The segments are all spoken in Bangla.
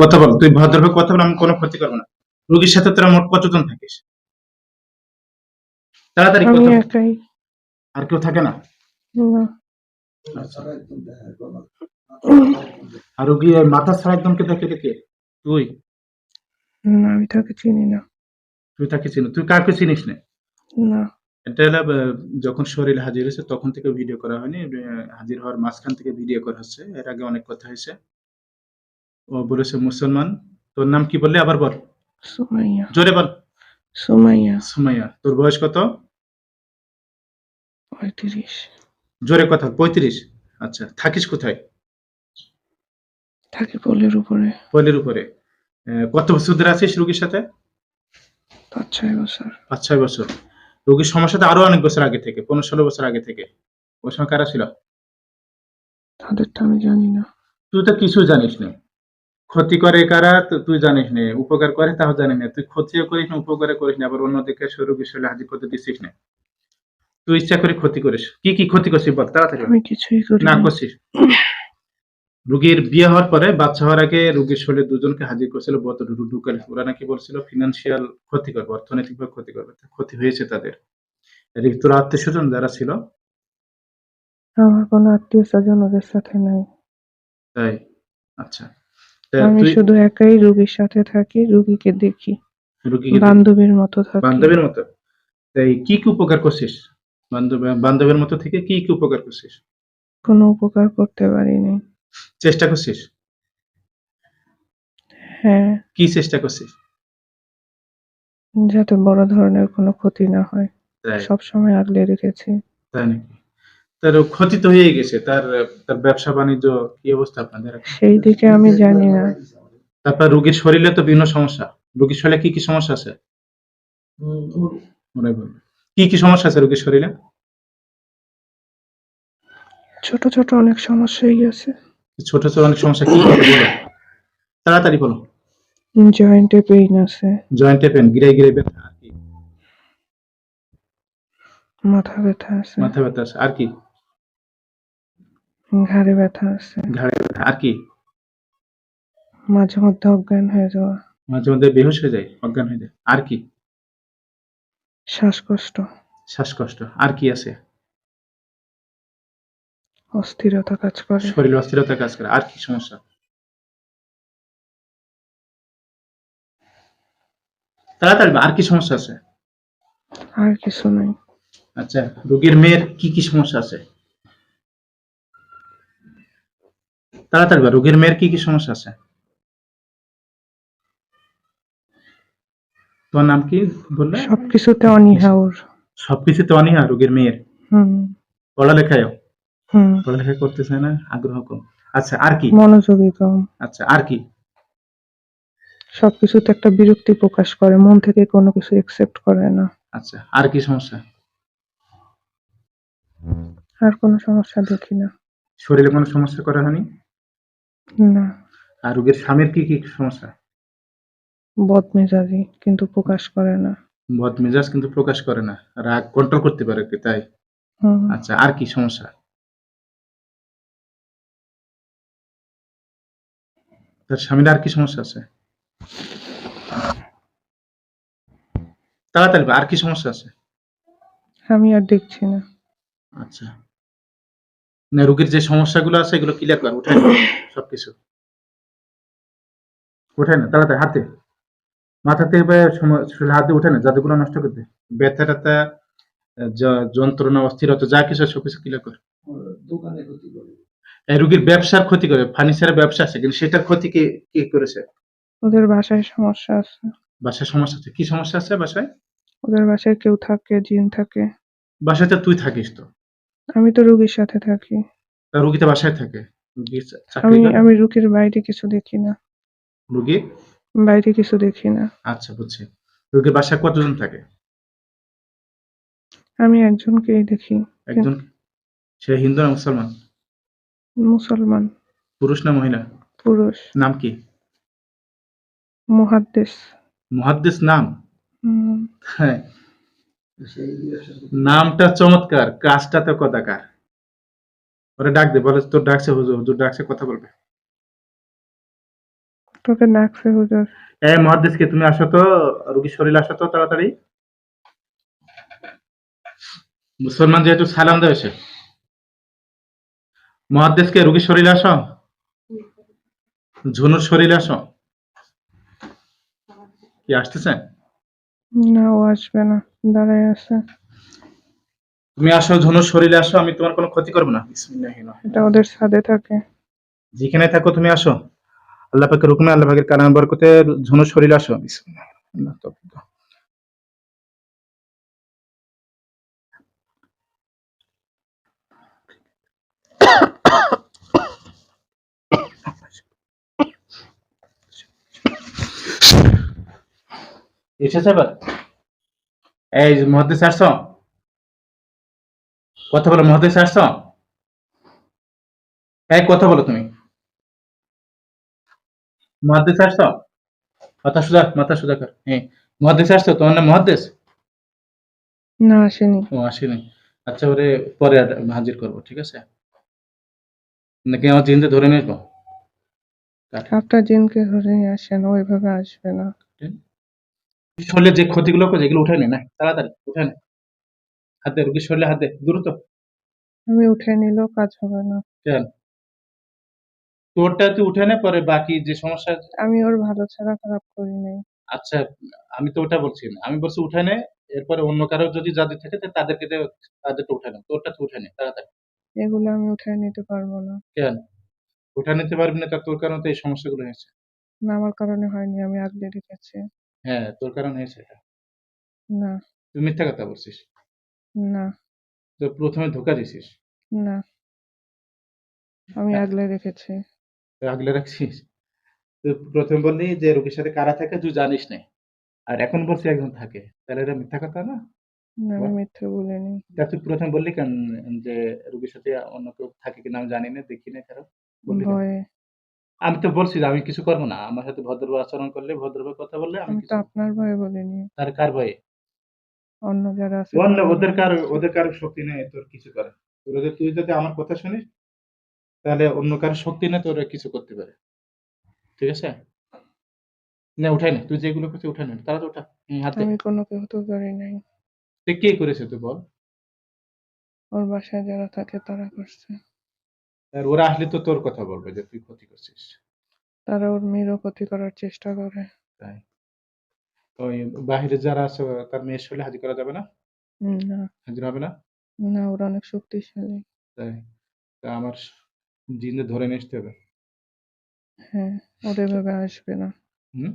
কথা বল তুই ভদ্রভাবে কথা বল আমি কোনো ক্ষতি করব না। রোগীর সাথে তোরা মোট কতজন থাকিস? তাড়াতাড়ি কথা আর কেউ থাকে না? আচ্ছা। আর রোগী মাথা ছাড়া একদম কে থাকে কে তুই? না আমি তাকে চিনি না। তুই তাকে চিনিস তুই কাকে চিনিস না? না। এটা যখন শরীর হাজির হয়েছে তখন থেকে ভিডিও করা হয়নি। হাজির হওয়ার মাঝখান থেকে ভিডিও করা হচ্ছে। এর আগে অনেক কথা হয়েছে। ও বলেছে মুসলমান। তোর নাম কি বললে? আবার বল। সুমাইয়া। জোরে বল। সুমাইয়া। সুমাইয়া তোর বয়স কত? পঁয়ত্রিশ। জোরে কথা পঁয়ত্রিশ? আচ্ছা থাকিস কোথায়? থাকি পোলের উপরে। পয়েলের উপরে। কত বছর ধরে আছিস রোগীর সাথে? পাঁচ ছয় বছর। পাঁচ ছয় বছর। রোগীর সমস্যাটা আরও অনেক বছর আগে থেকে পনেরো ষোলো বছর আগে থেকে। ওই সময় কারা ছিল? তাদেরটা আমি জানি না। তুই তো কিছু জানিস না। ক্ষতি করে কারা? তুই জানিস না উপকার করে তাও জানিস না। তুই ক্ষতিও করিস না উপকার করিস না আবার অন্যদিকে রোগীর শরীরে হাজির করতে দিচ্ছিস না। তুই ইচ্ছা করে ক্ষতি করিস। কি কি ক্ষতি করছিস বল তাড়াতাড়ি আমি কিছুই করি না করছিস। রুগীর বিয়ে হওয়ার পরে বাচ্চা হওয়ার আগে রুগীর শরীরে দুজনকে হাজির করছিল বত ঢুকালে ওরা নাকি বলছিল ফিনান্সিয়াল ক্ষতি করবে অর্থনৈতিকভাবে ক্ষতি করবে। ক্ষতি হয়েছে তাদের। তোর আত্মীয় স্বজন যারা ছিল? আমার কোনো আত্মীয় স্বজন ওদের সাথে নাই। তাই? আচ্ছা। আমি শুধু একাই রুগীর সাথে থাকি রুগীকে দেখি রুগীকে বান্ধবীর মতো থাকি। বান্ধবীর মতো? তাই কি কি উপকার করছিস? বান্ধব বান্ধবের মতো থেকে কি কি উপকার করছিস? কোনো উপকার করতে পারিনি। চেষ্টা করছিস? হ্যাঁ। কি চেষ্টা করছিস? যাতে বড় ধরনের কোনো ক্ষতি না হয়। সব সময় আগলে রেখেছি। তাই নাকি? তার ক্ষতি তো হয়ে গেছে তার তার ব্যবসা বাণিজ্য কি অবস্থা আপনাদের? সেই দিকে আমি জানি না। তারপর রোগীর শরীরে তো বিভিন্ন সমস্যা রোগীর শরীরে কি কি সমস্যা আছে? কি কি সমস্যা আছে রোগীর শরীরে? ছোট ছোট অনেক সমস্যাই আছে। ছোট ছোট অনেক সমস্যা কি তাড়াতাড়ি বলো জয়েন্টে পেইন আছে। জয়েন্টে পেন গিরে গিরে ব্যথা আর কি? মাথা ব্যথা আছে। মাথা ব্যথা আছে আর কি? ঘাড়ে ব্যথা আছে। ঘাড়ে ব্যথা আর কি? মাঝে মধ্যে অজ্ঞান হয়ে যাওয়া। মাঝে মধ্যে বেহুশ হয়ে যায় অজ্ঞান হয়ে যায়। আর কি? শ্বাসকষ্ট। শ্বাসকষ্ট আর কি আছে? অস্থিরতা কাজ করে। শরীর অস্থিরতা কাজ করে আর কি সমস্যা? তাড়াতাড়ি আর কি সমস্যা আছে? আর কিছু নাই। আচ্ছা রোগীর মেয়ের কি কি সমস্যা আছে? তাড়াতাড়ি বল, রোগীর মেয়ের কি কি সমস্যা আছে? তোমার নাম কি বললে? সবকিছুতে অনীহা ওর। সবকিছুতে অনীহা রোগীর মেয়ের? হুম। পড়ালেখায় হুম। পড়ালেখা করতেছে না আগ্রহ কম। আচ্ছা আর কি? মনোযোগী কম। আচ্ছা আর কি? সবকিছুতে একটা বিরক্তি প্রকাশ করে মন থেকে কোনো কিছু একসেপ্ট করে না। আচ্ছা আর কি সমস্যা? আর কোনো সমস্যা দেখি না। শরীরে কোনো সমস্যা করা হয়নি? না। আর রোগীর স্বামীর কি কি সমস্যা? বদমেজাজি কিন্তু প্রকাশ করে না। বদ মেজাজ কিন্তু প্রকাশ করে না। রাগ কন্ট্রোল করতে পারে কি তাই? হুম। আচ্ছা আর কি সমস্যা? তার স্বামীর আর কি সমস্যা আছে? তাড়াতাড়ি বল, আর কি সমস্যা আছে? আমি আর দেখছি না। আচ্ছা। রোগীর যে সমস্যাগুলো আছে এগুলো ক্লিয়ার করে উঠাই না সবকিছু। উঠাই না তাড়াতাড়ি হাতে। মাথাতে হাতে উঠে না যাদুগুলো নষ্ট করতে ব্যথা ট্যাথা যন্ত্রণা অস্থিরতা যা কিছু সবকিছু ক্লিয়ার কর। এই রোগীর ব্যবসার ক্ষতি করে ফার্নিচারের ব্যবসা আছে কিন্তু সেটার ক্ষতি কে কে করেছে? ওদের বাসায় সমস্যা আছে। বাসায় সমস্যা আছে কি সমস্যা আছে বাসায়? ওদের বাসায় কেউ থাকে জিন থাকে। বাসায় তো তুই থাকিস তো। আমি তো রুগীর সাথে থাকি। তা রুগী তো বাসায় থাকে। রুগী চাকরি আমি করে? আমি রুগীর বাইরে কিছু দেখি না। রুগী? বাইরে কিছু দেখি না। আচ্ছা বুঝছি। রুগীর বাসায় কতজন থাকে? আমি একজনকেই দেখি। একজন সে হিন্দু না মুসলমান? মুসলমান। পুরুষ না মহিলা? পুরুষ। নাম কি? মুহাদ্দেস। মুহাদ্দিস নাম? হুম, হ্যাঁ। নামটা চমৎকার কাজটা তো কদাকার। ওরা ডাক দে বলে তোর ডাকছে হুজুর হুজুর ডাকছে কথা বলবে। তোকে ডাকছে হুজুর। এই মহাদ্দেশকে তুমি আসো তো রুগীর শরীর আসো তো তাড়াতাড়ি। মুসলমান যেহেতু সালাম দেবে সে। মহাদ্দেশকে রুগীর শরীরে আসো। ঝুনুর শরীর আসো। কি আসতেছে না ও আসবে না দাঁড়ায় আছে তুমি আসো ঝুনুর শরীরে আসো আমি তোমার কোনো ক্ষতি করব না বিসমিল্লাহির এটা ওদের সাথে থাকে। যেখানে থাকো তুমি আসো আল্লাহ পাকের হুকুমে আল্লাহ পাকের কালাম বরকতে ঝুনুর শরীরে আসো। তৌফিক দাও। এসেছে এবার? এই মহাদেশ আসছো? কথা বলো মহাদেশ আসছো? এই কথা বলো তুমি। মহাদেশ আসছো? মাথা মাথা কর। হ্যাঁ মহাদেশ আসছো? তোমার নাম মহাদেশ? না আসেনি। ও আসেনি। আচ্ছা ওরে পরে হাজির করব ঠিক আছে? নাকি আমার জিন্দে ধরে নিয়ে আসব? আপনার জিনকে ধরে নিয়ে আসেন ওইভাবে আসবে না। শরীরে যে ক্ষতিগুলো করছে এগুলো উঠে নে না তাড়াতাড়ি উঠে নে হাতে রুগীর শরীরে হাতে দ্রুত। আমি উঠে নিলেও কাজ হবে না। কেন তোরটা তুই উঠে নে পরে বাকি যে সমস্যা আমি ওর ভালো ছাড়া খারাপ করি নাই। আচ্ছা আমি তো ওটা বলছি না। আমি বলছি উঠে নে এরপরে অন্য কারও যদি যাদের থাকে তো তাদেরকে দে, তাদেরটা উঠে নে। তোরটা তুই উঠে নে তাড়াতাড়ি। এগুলো আমি উঠে নিতে পারব না। কেন উঠে নিতে পারবি না তা তোর কারণে তো এই সমস্যাগুলো হয়েছে। না আমার কারণে হয়নি আমি আগলে রেখেছি। হ্যাঁ তোর কারণে হয়েছে এটা। না। তুই মিথ্যা কথা বলছিস। না। প্রথমে ধোকা দিছিস না। আমি আগলে রেখেছি। তুই আগলে রাখছিস? তুই প্রথমে বললি যে রোগীর সাথে কারা থাকে তুই জানিস না। আর এখন বলছি একজন থাকে। তাহলে এটা মিথ্যা কথা না? না, আমি মিথ্যে বলিনি। তা তুই প্রথমে বললি কেন যে রোগীর সাথে অন্য কেউ থাকে কিনা আমি জানি না দেখি না কারও। ভয়ে। আমি তো বলছি যে আমি কিছু করব না। আমার সাথে ভদ্রভাবে আচরণ করলে ভদ্রভাবে কথা বললে আমি আমি তো কিছু আপনার ভয়ে বলিনি। তার কার ভয়ে? অন্য যারা আছে অন্য তাদের ওদের ভয়ে কার বলছি। ওদের কারও শক্তি নেই তোর কিছু করে। তোর যদি তুই যদি আমার কথা শুনিস তাহলে অন্য কারও শক্তি নেই তোর কিছু করতে পারে। ঠিক আছে? না উঠাই না। তুই যেগুলো করছিস উঠাই না। তারা তো উঠা। হুম, হাতে আমি কোনো কিছু করি নাই। তুই কে করেছে তুই বল? ওর বাসায় যারা থাকে তারা করছে। আর ওরা আসলে তো তোর কথা বলবে যে তুই ক্ষতি করছিস। তারা ওর মেয়েরও ক্ষতি করার চেষ্টা করে। তাই। ওই বাহিরে যারা আছে তার মেয়ের শরীরে হাজির করা যাবে না? না। হাজির হবে না? না ওরা অনেক শক্তিশালী। তাই। তা আমার জিন্দে ধরে নিয়ে আসতে হবে। হ্যাঁ ওরা এভাবে আসবে না। হুম?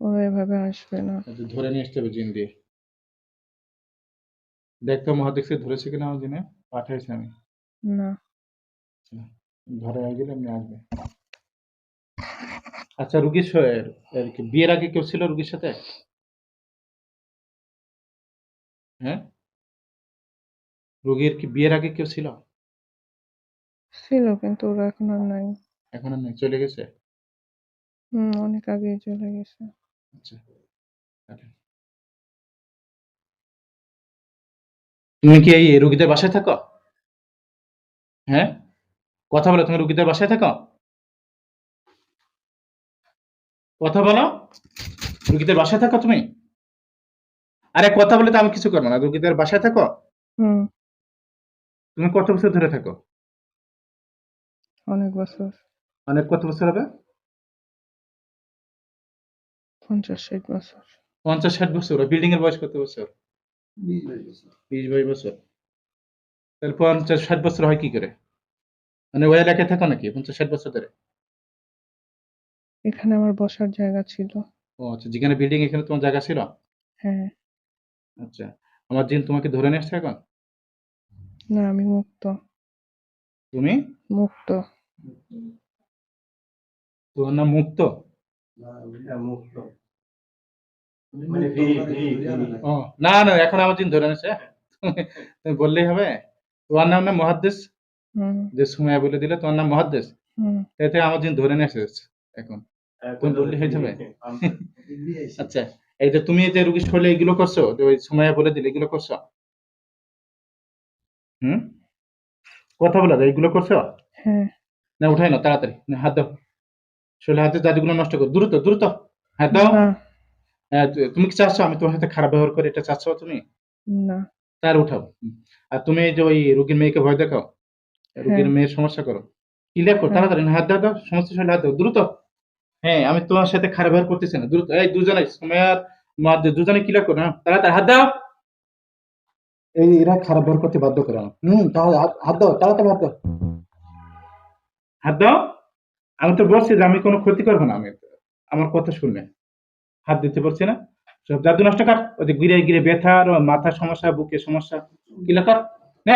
ওরা এভাবে আসবে না। আচ্ছা, ধরে নিয়ে আসতে হবে জিন দিয়ে। দেখতো মহাদেশে ধরেছে কিনা আমার জিনে? পাঠাইছি আমি। না। ধরে হয়ে গেলে আসবে। আচ্ছা রুগীর বিয়ের আগে কেউ ছিল রুগীর সাথে? হ্যাঁ? রুগীর কি বিয়ের আগে কেউ ছিল? ছিল কিন্তু ওরা এখন আর নাই। এখন আর নেই চলে গেছে? হম অনেক আগে চলে গেছে। আচ্ছা। তুমি কি এই রুগীদের বাসায় থাকো? হ্যাঁ? কথা বলো তুমি রুগীদের বাসায় থাকো? কথা বলো রুগীদের বাসায় থাকো তুমি? আরে কথা বলে তো আমি কিছু করব না রুগীদের বাসায় থাকো? তুমি কত বছর ধরে থাকো? অনেক বছর। অনেক কত বছর হবে? পঞ্চাশ ষাট বছর। পঞ্চাশ ষাট বছর বিল্ডিং এর বয়স কত বছর। বিশ বাইশ বছর। তাহলে পঞ্চাশ ষাট বছর হয় কি করে? মানে ওই এলাকায় থাকো নাকি? পঞ্চাশ ষাট বছর ধরে? এখানে আমার বসার জায়গা ছিল। ও আচ্ছা যেখানে বিল্ডিং এখানে তোমার জায়গা ছিল? হ্যাঁ। আচ্ছা আমার জিন তোমাকে ধরে নিয়ে আসছে এখন? না আমি মুক্ত। তুমি? মুক্ত। তোমার নাম মুক্ত? মানে ফ্রি ফ্রি ও না না এখন আমার জিন ধরে নিয়েছে। তুমি বললেই হবে। তোমার নাম না মহাদ্দেশ? যে সময় বলে দিলে তোমার নাম মহাদ্দেশ? হুম। এতে আমার জিন ধরে নিয়ে এসেছে এখন। তুমি বললে হয়ে যাবে? আচ্ছা এই যে তুমি যে রুগীর শরীরে এগুলো করছ যে ওই সময় বলে দিলে এগুলো করছ? হুম? কথা বলা যায় এগুলো করছ? হ্যাঁ। না উঠাই না তাড়াতাড়ি। না হাত দাও। শরীরে হাতে জাদুগুলো নষ্ট করো। দ্রুত দ্রুত। হ্যাঁ দাও। হ্যাঁ, তুমি কি চাচ্ছ? আমি তোমার সাথে খারাপ ব্যবহার করে এটা চাচ্ছ তুমি? না। তার উঠাও। আর তুমি এই যে ওই রুগীর মেয়েকে ভয় দেখাও রোগীর হ্যাঁ। মেয়ের সমস্যা করো। ক্লিয়ার করো হ্যাঁ। তাড়াতাড়ি হাত দাও দাও শরীরে হাত দাও দ্রুত। হ্যাঁ আমি তোমার সাথে খারাপ ব্যবহার করতেছি না দ্রুত। এই দুজনে সময়ার মধ্যে দুজনে ক্লিয়ার করো হ্যাঁ। তাড়াতাড়ি হাত দাও। এই এরা খারাপ ব্যবহার করতে বাধ্য করে। হুম তাহলে হাত দাও তাড়াতাড়ি হাত দাও। হাত দাও। আমি তো বলছি যে আমি কোনো ক্ষতি করব না আমি আমার কথা শুনলে। হাত দিতে পারছি না। সব জাদু নষ্ট কর ওই যে গিরে গিরে ব্যথা আর মাথার সমস্যা বুকের সমস্যা কিলা কর। নে।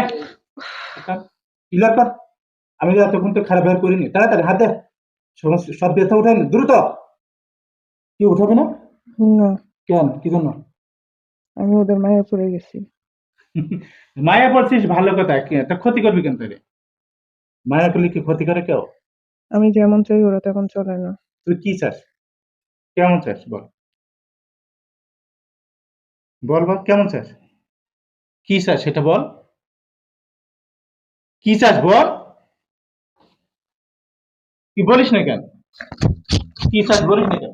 কিলা কর আমি এতক্ষণ তো খারাপ ব্যবহার করিনি। তাড়াতাড়ি হাত দে। সব ব্যথা উঠাই না দ্রুত। কি উঠাবে না। কেন? কি জন্য? আমি ওদের মায়ে পড়ে গেছি। মায়া পড়ছিস ভালো কথা। কি তা ক্ষতি করবি কেন তোরে? মায়া করলে কি ক্ষতি করে কেউ? আমি যেমন চাই ওরা তেমন চলে না। তুই কি চাস? কেমন চাস? বল। বল বল কেমন চাস? কি চাস সেটা বল। কি চাস বল? কি বলিস না কেন? কি চাস বলিস না কেন?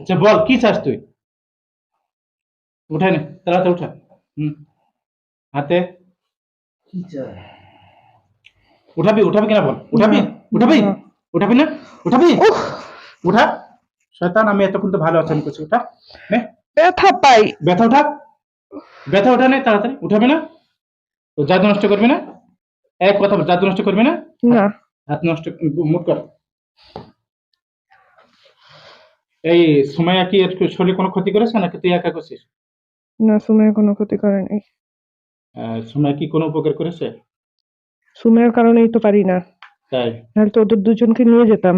আচ্ছা বল কি চাস তুই? উঠাই নে তাড়াতাড়ি উঠা। হুম হাতে। উঠাবি উঠাবি কিনা বল? উঠাবি? না, উঠাবি? না। উঠাবি না? উঠাবি? উঠা। শয়তান আমি এতক্ষণ তো ভালো আচরণ করছি উঠা। নে। ব্যথা পাই। ব্যথা উঠা। ব্যথা উঠা নেই তাড়াতাড়ি। উঠাবে না? তো জাদু নষ্ট করবে না? এক কথা বল, জাদু নষ্ট করবে না? না। হাত নষ্ট মুখ কর। এই সময়া কি এর শরীরে কোনো ক্ষতি করেছে নাকি তুই একা করছিস? না সুমের কোনো ক্ষতি করেনি। আহ, সময়া কি কোনো উপকার করেছে? সুমের কারণেই তো পারি না। তাই? নাহলে তো ওদের দুজনকে নিয়ে যেতাম।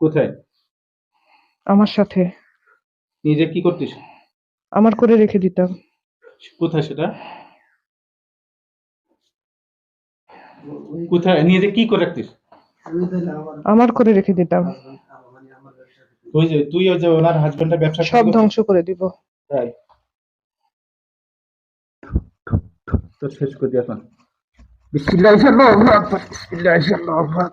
কোথায়? আমার সাথে। নিজে কি করতিস? আমার করে রেখে দিতাম। কোথায় সেটা? কোথায়? নিজে কি করে রাখতিস? আমার আমার করে রেখে দিতাম। তুই যে তুই ওই যে ওনার হাজবেন্ডের ব্যবসা সব ধ্বংস করে দিব। তাই। তো শেষ করে দিয়ে এখন। বিসমিল্লাহির রহমানির রহিম। বিসমিল্লাহির রহমানির আকবার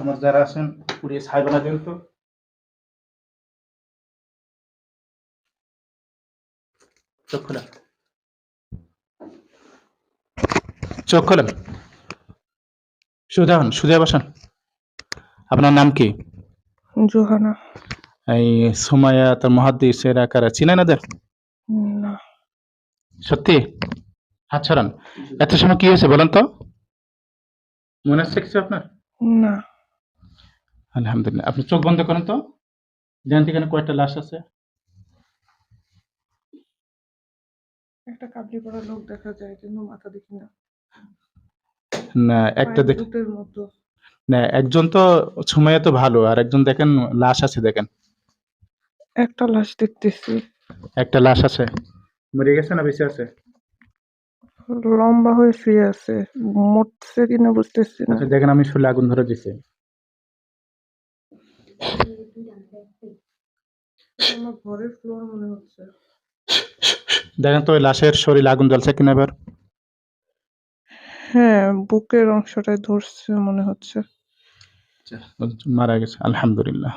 আমার যারা আছেন পুড়িয়ে ছাই বানা দেন তো চোখ খোলা। চোখ খোলেন হন সুধা বসান। আপনার নাম কি? জোহানা। এই সুমাইয়া তার মহাদ্দিস এরা কারা? চিনেন এদের না। সত্যি? হাত ছড়ান এত সময় কি হয়েছে বলেন তো? মনে আসছে কিছু আপনার? না। আলহামদুলিল্লাহ। আপনি চোখ বন্ধ করেন তো। জানতে এখানে কয়েকটা লাশ আছে। একটা কাবলি পরা লোক দেখা যায় কিন্তু মাথা দেখি না। না একটা দেখ মতো। না একজন তো সুমাইয়া তো ভালো আর একজন দেখেন লাশ আছে দেখেন। একটা লাশ দেখতেছি। একটা লাশ আছে। মরে গেছে না বেঁচে আছে? লম্বা হয়ে শুয়ে আছে। মরছে কিনা বুঝতেছি না। আচ্ছা দেখেন আমি শুলে আগুন ধরে দিছি। আমার ঘরের ফ্লোর মনে হচ্ছে। দেখেন তো ওই লাশের শরীর আগুন জ্বলছে কিনা এবার? হ্যাঁ বুকের অংশটায় ধরছে মনে হচ্ছে। মারা গেছে আলহামদুলিল্লাহ।